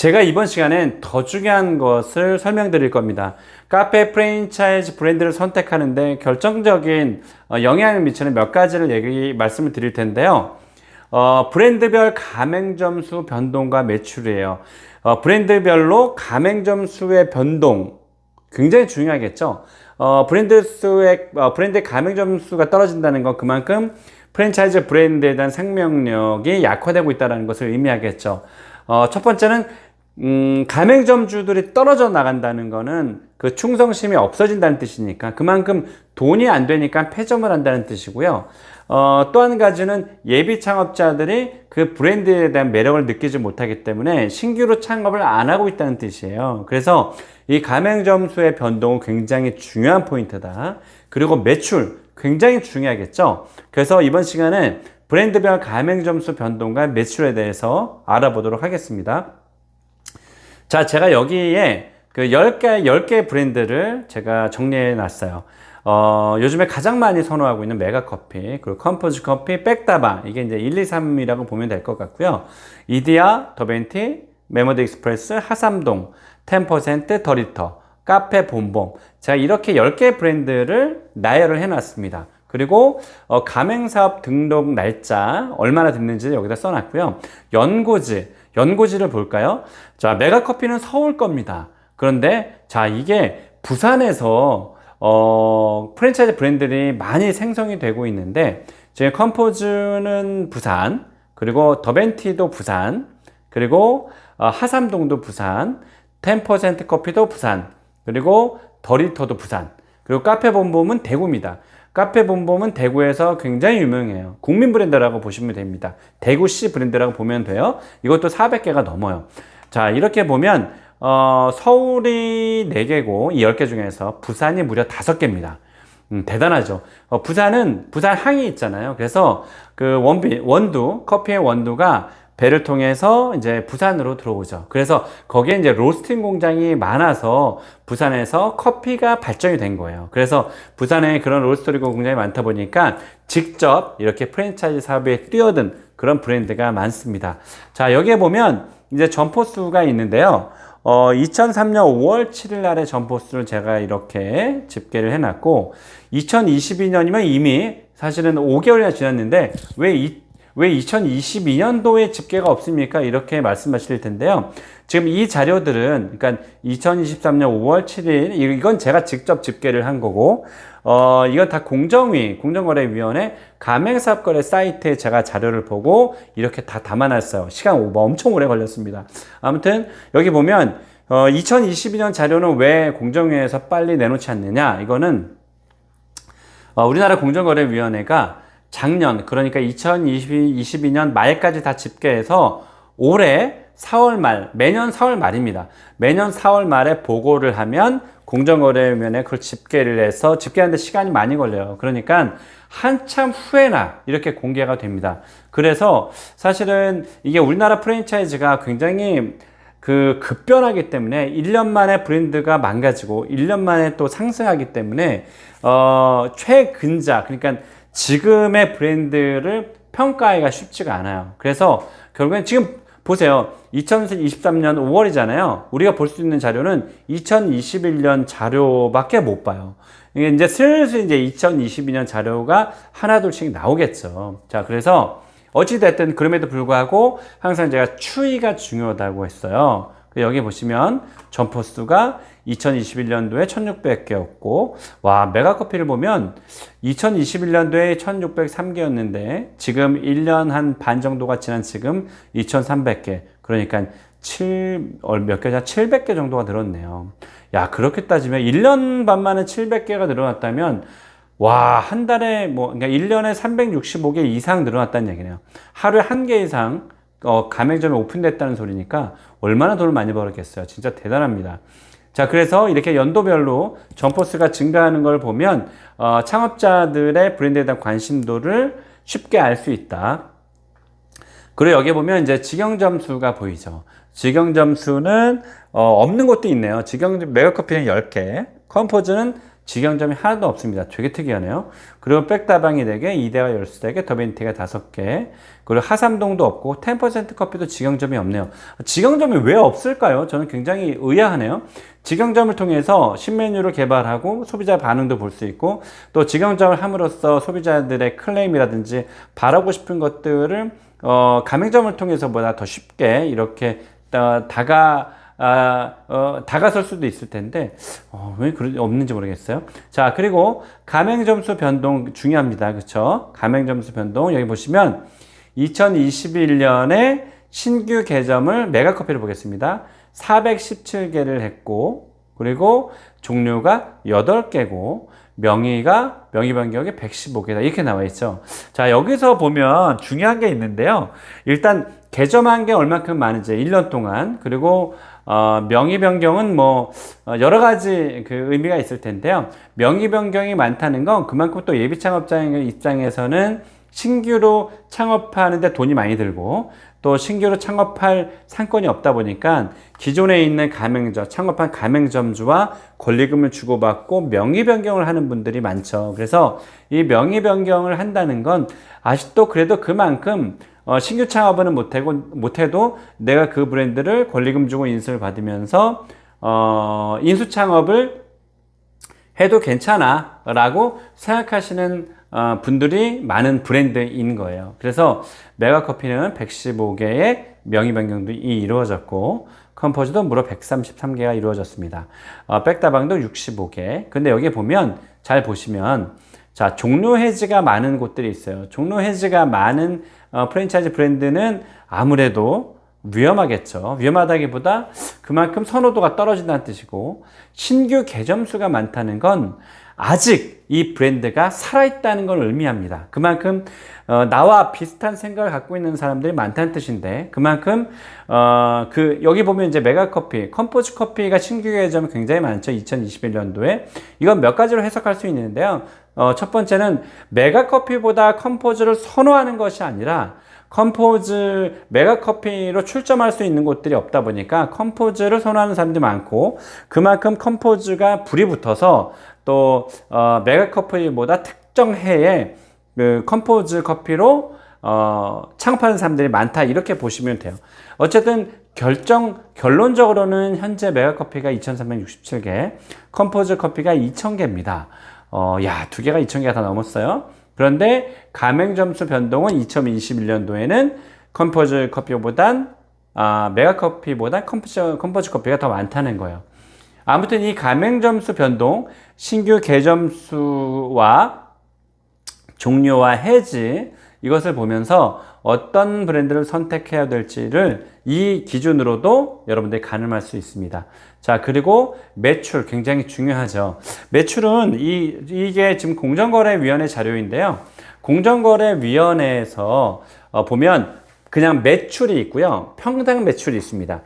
제가 이번 시간엔 더 중요한 것을 설명드릴 겁니다. 카페 프랜차이즈 브랜드를 선택하는데 결정적인 어, 영향을 미치는 몇 가지를 얘기, 말씀을 드릴 텐데요. 어, 브랜드별 가맹점 수 변동과 매출이에요. 어, 브랜드별로 가맹점 수의 변동 굉장히 중요하겠죠. 어, 브랜드 수의 어, 브랜드 가맹점 수가 떨어진다는 건 그만큼 프랜차이즈 브랜드에 대한 생명력이 약화되고 있다는 것을 의미하겠죠. 어, 첫 번째는 음, 가맹점주들이 떨어져 나간다는 거는 그 충성심이 없어진다는 뜻이니까 그만큼 돈이 안 되니까 폐점을 한다는 뜻이고요. 어, 또 한 가지는 예비 창업자들이 그 브랜드에 대한 매력을 느끼지 못하기 때문에 신규로 창업을 안 하고 있다는 뜻이에요. 그래서 이 가맹점 수의 변동은 굉장히 중요한 포인트다. 그리고 매출 굉장히 중요하겠죠. 그래서 이번 시간에 브랜드별 가맹점 수 변동과 매출에 대해서 알아보도록 하겠습니다. 자, 제가 여기에 그 10개, 10개 브랜드를 제가 정리해 놨어요. 어, 요즘에 가장 많이 선호하고 있는 메가 커피, 그리고 컴포즈 커피, 백다방, 이게 이제 1, 2, 3이라고 보면 될 것 같고요. 이디야, 더벤티, 메모드 익스프레스, 하삼동, 10%, 더리터, 카페 본봉. 제가 이렇게 10개 브랜드를 나열을 해 놨습니다. 그리고 어, 가맹사업 등록 날짜 얼마나 됐는지 여기다 써놨고요. 연고지, 연고지를 볼까요? 자, 메가커피는 서울 겁니다. 그런데 자 이게 부산에서 어, 프랜차이즈 브랜드들이 많이 생성이 되고 있는데 지금 컴포즈는 부산 그리고 더벤티도 부산 그리고 어, 하삼동도 부산 10% 커피도 부산 그리고 더리터도 부산 그리고 카페 본봄은 대구입니다. 카페 본봄은 대구에서 굉장히 유명해요. 국민 브랜드라고 보시면 됩니다. 대구시 브랜드라고 보면 돼요. 이것도 400개가 넘어요. 자, 이렇게 보면 어, 서울이 4개고 이 10개 중에서 부산이 무려 5개입니다. 음, 대단하죠. 어, 부산은 부산 항이 있잖아요. 그래서 그 원비 원두 커피의 원두가 배를 통해서 이제 부산으로 들어오죠. 그래서 거기에 이제 로스팅 공장이 많아서 부산에서 커피가 발전이 된 거예요. 그래서 부산에 그런 로스터리 공장이 많다 보니까 직접 이렇게 프랜차이즈 사업에 뛰어든 그런 브랜드가 많습니다. 자, 여기에 보면 이제 점포 수가 있는데요. 어, 2003년 5월 7일 날의 점포 수를 제가 이렇게 집계를 해놨고, 2022년이면 이미 사실은 5개월이나 지났는데, 왜, 이, 왜 2022년도에 집계가 없습니까? 이렇게 말씀하실 텐데요. 지금 이 자료들은, 그러니까 2023년 5월 7일, 이건 제가 직접 집계를 한 거고, 어, 이건 다 공정위, 공정거래위원회 가맹사업거래 사이트에 제가 자료를 보고 이렇게 다 담아놨어요. 시간 오버 엄청 오래 걸렸습니다. 아무튼 여기 보면 어, 2022년 자료는 왜 공정위에서 빨리 내놓지 않느냐? 이거는 어, 우리나라 공정거래위원회가 작년 그러니까 2022년 말까지 다 집계해서 올해 4월 말 매년 4월 말입니다. 매년 4월 말에 보고를 하면 공정거래위원회 그걸 집계를 해서 집계하는데 시간이 많이 걸려요. 그러니까 한참 후에나 이렇게 공개가 됩니다. 그래서 사실은 이게 우리나라 프랜차이즈가 굉장히 그 급변하기 때문에 1년 만에 브랜드가 망가지고 1년 만에 또 상승하기 때문에 어 최근자 그러니까 지금의 브랜드를 평가하기가 쉽지가 않아요. 그래서 결국엔 지금 보세요. 2023년 5월이잖아요. 우리가 볼 수 있는 자료는 2021년 자료밖에 못 봐요. 이게 이제 슬슬 이제 2022년 자료가 하나둘씩 나오겠죠. 자, 그래서 어찌됐든 그럼에도 불구하고 항상 제가 추이가 중요하다고 했어요. 여기 보시면 점포 수가 2021년도에 1600개였고, 와, 메가커피를 보면 2021년도에 1603개였는데, 지금 1년 한 반 정도가 지난 지금 2300개. 그러니까 7, 몇 개냐? 700개 정도가 늘었네요. 야, 그렇게 따지면 1년 반 만에 700개가 늘어났다면, 와, 한 달에 뭐, 그러니까 1년에 365개 이상 늘어났다는 얘기네요. 하루에 한 개 이상 어, 가맹점이 오픈됐다는 소리니까 얼마나 돈을 많이 벌었겠어요. 진짜 대단합니다. 자, 그래서 이렇게 연도별로 점포스가 증가하는 걸 보면 어, 창업자들의 브랜드에 대한 관심도를 쉽게 알 수 있다. 그리고 여기 보면 이제 직영점 수가 보이죠. 직영점 수는 어, 없는 곳도 있네요. 직영 메가커피는 10개, 컴포즈는 직영점이 하나도 없습니다. 되게 특이하네요. 그리고 백다방이 4개, 이대가 13개, 더벤티가 5개, 그리고 하삼동도 없고 10% 커피도 직영점이 없네요. 직영점이 왜 없을까요? 저는 굉장히 의아하네요. 직영점을 통해서 신메뉴를 개발하고 소비자 반응도 볼 수 있고 또 직영점을 함으로써 소비자들의 클레임이라든지 바라고 싶은 것들을 어, 가맹점을 통해서보다 더 쉽게 이렇게 어, 다가 아, 어, 다가설 수도 있을 텐데, 어, 왜 그런, 없는지 모르겠어요. 자, 그리고 가맹 점수 변동 중요합니다. 그쵸? 가맹 점수 변동, 여기 보시면 2021년에 신규 개점을 메가커피를 보겠습니다. 417개를 했고, 그리고 종류가 8개고, 명의가 명의 변경이 115개다 이렇게 나와 있죠. 자 여기서 보면 중요한 게 있는데요. 일단 개점한 게 얼마큼 많은지 1년 동안 그리고 어, 명의 변경은 뭐 어, 여러 가지 그 의미가 있을 텐데요. 명의 변경이 많다는 건 그만큼 또 예비 창업자의 입장에서는 신규로 창업하는데 돈이 많이 들고 또 신규로 창업할 상권이 없다 보니까 기존에 있는 가맹점, 창업한 가맹점주와 권리금을 주고받고 명의 변경을 하는 분들이 많죠. 그래서 이 명의 변경을 한다는 건 아직도 그래도 그만큼 어, 신규 창업은 못해도, 못해도 내가 그 브랜드를 권리금 주고 인수를 받으면서 어, 인수 창업을 해도 괜찮아 라고 생각하시는 어, 분들이 많은 브랜드인 거예요. 그래서 메가커피는 115개의 명의 변경도 이루어졌고 컴포즈도 무려 133개가 이루어졌습니다. 어, 백다방도 65개. 근데 여기 보면 잘 보시면 자 종료 해지가 많은 곳들이 있어요. 종료 해지가 많은 어, 프랜차이즈 브랜드는 아무래도 위험하겠죠. 위험하다기보다 그만큼 선호도가 떨어진다는 뜻이고 신규 개점수가 많다는 건 아직 이 브랜드가 살아있다는 걸 의미합니다. 그만큼 어, 나와 비슷한 생각을 갖고 있는 사람들이 많다는 뜻인데 그만큼 어, 그 여기 보면 이제 메가커피, 컴포즈 커피가 신규 개점이 굉장히 많죠. 2021년도에 이건 몇 가지로 해석할 수 있는데요. 어, 첫 번째는 메가커피보다 컴포즈를 선호하는 것이 아니라 컴포즈 메가커피로 출점할 수 있는 곳들이 없다 보니까 컴포즈를 선호하는 사람들이 많고 그만큼 컴포즈가 불이 붙어서 또 어, 메가 커피보다 특정 해에 그 컴포즈 커피로 어, 창업하는 사람들이 많다 이렇게 보시면 돼요. 어쨌든 결정 결론적으로는 현재 메가 커피가 2,367개, 컴포즈 커피가 2,000개입니다. 어, 야, 두 개가 2,000개가 다 넘었어요. 그런데 가맹 점수 변동은 2021년도에는 컴포즈 커피보단 아, 메가 커피보다 컴포즈, 컴포즈 커피가 더 많다는 거예요. 아무튼 이 가맹 점수 변동, 신규 개점수와 종료와 해지 이것을 보면서 어떤 브랜드를 선택해야 될지를 이 기준으로도 여러분들이 가늠할 수 있습니다. 자, 그리고 매출 굉장히 중요하죠. 매출은 이, 이게 지금 공정거래위원회 자료인데요. 공정거래위원회에서 어, 보면 그냥 매출이 있고요. 평당 매출이 있습니다.